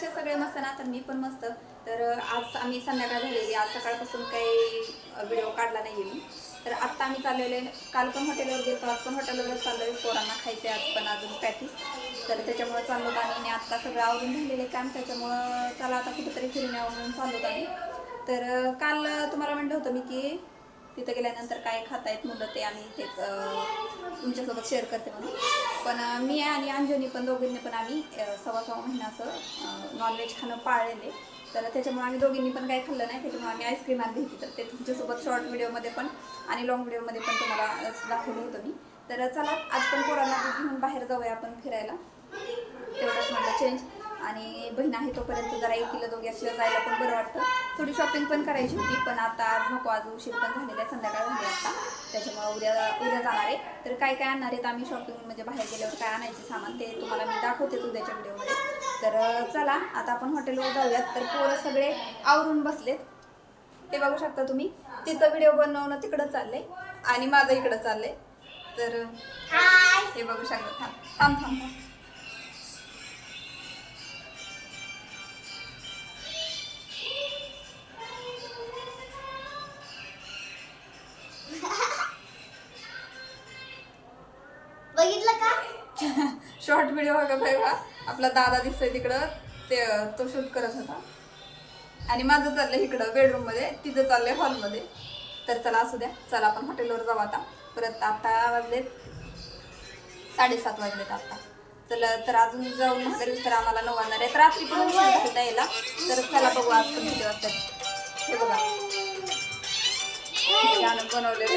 कसे सगळे मस्त ना तर मी पण मस्त. तर आज आम्ही संध्याकाळ झालेली. आज सकाळपासून काही व्हिडिओ काढला नाही मी. तर आत्ता आम्ही चाललेले काल पण हॉटेलवर गेलो आज पण हॉटेलवरच चाललोय. पोरांना खायचे आज पण अजून पॅटीस तर त्याच्यामुळं चाललो आम्ही. आणि आत्ता सगळं आवरून झालेले काम. त्याच्यामुळं चला आता कुठेतरी फिरून म्हणून चाललो आम्ही. तर काल तुम्हाला म्हणलं होतं मी की तिथं गेल्यानंतर काय खातायत मुलं ते आम्ही ते तुमच्यासोबत शेअर करते म्हणून. पण मी आणि अंजनी पण दोघींनी पण आम्ही सव्वा सव्वा महिना असं नॉनव्हेज खाणं पाळलेले. तर त्याच्यामुळे आम्ही दोघींनी पण काही खाल्लं नाही. त्याच्यामुळे आम्ही आईस्क्रीम आणली होती. तर ते तुमच्यासोबत शॉर्ट व्हिडिओमध्ये पण आणि लॉंग व्हिडिओमध्ये पण तुम्हाला दाखवलं होतं मी. तर चला आज पण पोरांना घेऊन बाहेर जाऊया आपण फिरायला. तेवढंच म्हणलं चेंज आणि बहीण आहे तोपर्यंत जरा एकीला दोघी असल्या जायला पण बरं वाटतं. थोडी शॉपिंग पण करायची होती पण आता आज नको आज उशीर पण झालेला आहे संध्याकाळ झाली आता. त्याच्यामुळे उद्या उद्या जाणार आहे. तर काय काय आणणार आहेत आम्ही शॉपिंग म्हणजे बाहेर गेल्यावर काय आणायचे सामान ते तुम्हाला मी दाखवते उद्याच्या व्हिडिओमध्ये. तर चला आता आपण हॉटेलवर जाऊयात. तर पोरं सगळे आवरून बसलेत. ते बघू शकता तुम्ही तिचं व्हिडिओ बनवणं तिकडं चाललंय आणि माझं इकडं चाललंय. तर हे बघू शकता. थांब थांब थांब. शॉर्ट व्हिडिओ बघा बघा आपला दादा दिसतोय तिकडं. ते तो शूट करत होता. आणि माझं चाललंय इकडं बेडरूममध्ये. तिचं चाललंय हॉलमध्ये तर चला असू द्या. चला आपण हॉटेलवर जाऊ आता. परत आता वाजलेत साडेसात वाजलेत आता. चला तर अजून जाऊन महागारी तर आम्हाला नऊ वाजणार आहे तर रात्री पण उशीर झाला यायला. तर चला बघू आज पण किती वाजतात हे बघा. बनवलेलं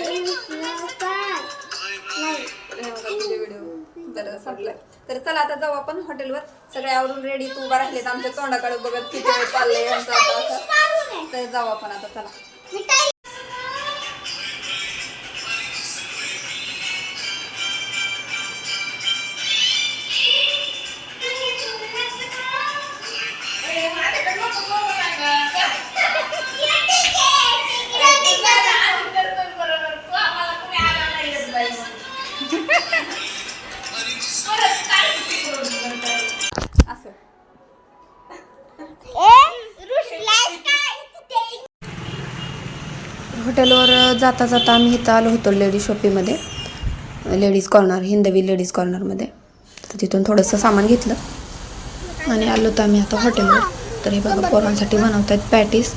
व्हिडिओ तर संपलं तर चला आता जाऊ आपण हॉटेलवर. सगळे आवरून रेडी तू उभा राहिलेत. आमच्या तोंडाकडे बघत किती वेळ चाललंय आता तर जाऊ आपण आता चला. हॉटेलवर जाता जाता आम्ही इथं आलो होतो लेडीज शॉपीमध्ये. लेडीज कॉर्नर हिंदवी लेडीज कॉर्नरमध्ये. तर तिथून थोडंसं सामान घेतलं आणि आलो होतो आम्ही आता हॉटेलवर. तर हे बघा पोरांसाठी बनवत आहेत पॅटीस.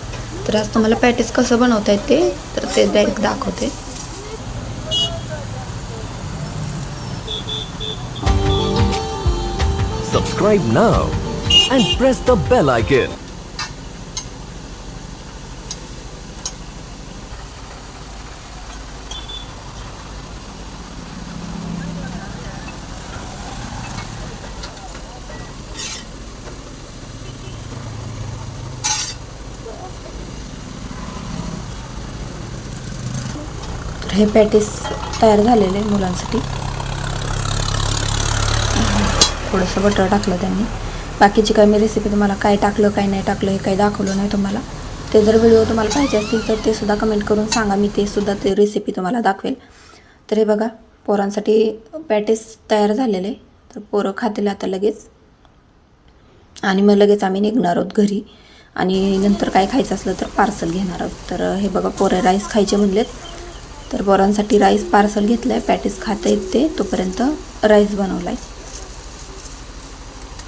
तर आज तुम्हाला पॅटीस कसं बनवता येत ते तर ते डायरेक्ट दाखवते. Subscribe now and press the bell icon हे पॅटीस तयार झालेले आहे मुलांसाठी. थोडंसं बटर टाकलं त्यांनी. बाकीची काय मी रेसिपी तुम्हाला काय टाकलं काय नाही टाकलं हे काही दाखवलं नाही तुम्हाला. ते जर व्हिडिओ तुम्हाला पाहिजे असतील तर ते सुद्धा कमेंट करून सांगा. मी ते सुद्धा ते रेसिपी तुम्हाला दाखवेल. तर हे बघा पोरांसाठी पॅटीस तयार झालेले. तर पोरं खातील आता लगेच. आणि मग लगेच आम्ही निघणार आहोत घरी. आणि नंतर काय खायचं असलं तर पार्सल घेणार आहोत. तर हे बघा पोरं राईस खायचे म्हणलेत. तर पोरांसाठी राईस पार्सल घेतलं आहे पॅटीस खाता येत ते तोपर्यंत राईस बनवला आहे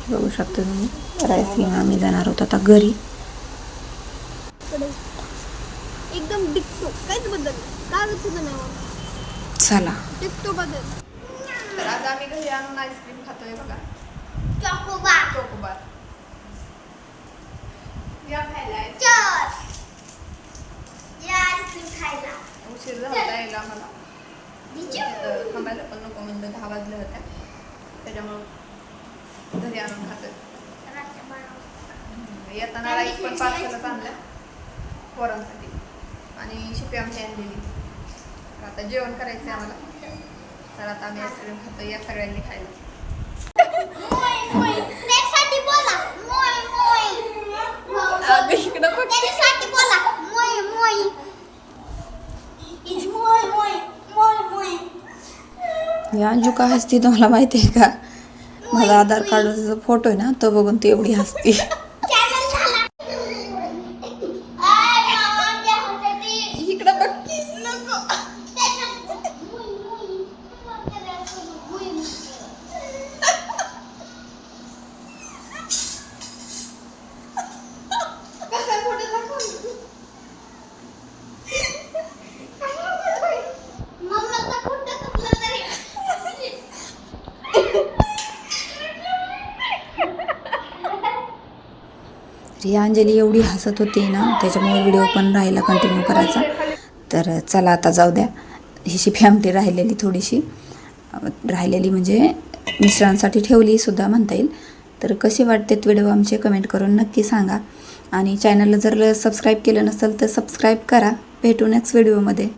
बघू शकता तुम्ही राईस घेऊन आम्ही जाणार आहोत आता घरी. एकदम चला. तर आज आम्ही घरी आणून आईस्क्रीम खातोय बघा. चॉकोबार चोकोबार या खायला. उशीर झाला यायला मला. थांबायला पण नको म्हणलं. दहा वाजल्या होत्या त्याच्यामुळं घरी आणून खातोय. येताना राईस पण पार्सलच आणलं पोरांसाठी. आणि शिपी आमची आणलेली. तर आता जेवण करायचं आहे आम्हाला. तर आता आम्ही आईस्क्रीम खातो या सगळ्यांनी खायला. मोय अंजू का हसती तुम्हाला माहिती आहे का? माझा आधार कार्डचा फोटो आहे ना तो बघून ती एवढी हसती. ही अंजली एवढी हसत होती ना त्याच्यामुळे व्हिडिओ पण राहिला कंटिन्यू करायचा. तर चला आता जाऊ द्या. हिशी फॅमिली राहिलेली थोडीशी. राहिलेली म्हणजे मिश्रांसाठी ठेवली सुद्धा म्हणता येईल. तर कसे वाटतेत व्हिडिओ आमचे कमेंट करून नक्की सांगा. आणि चॅनलला जर सबस्क्राईब केलं नसेल तर सबस्क्राईब करा. भेटू नेक्स्ट व्हिडिओमध्ये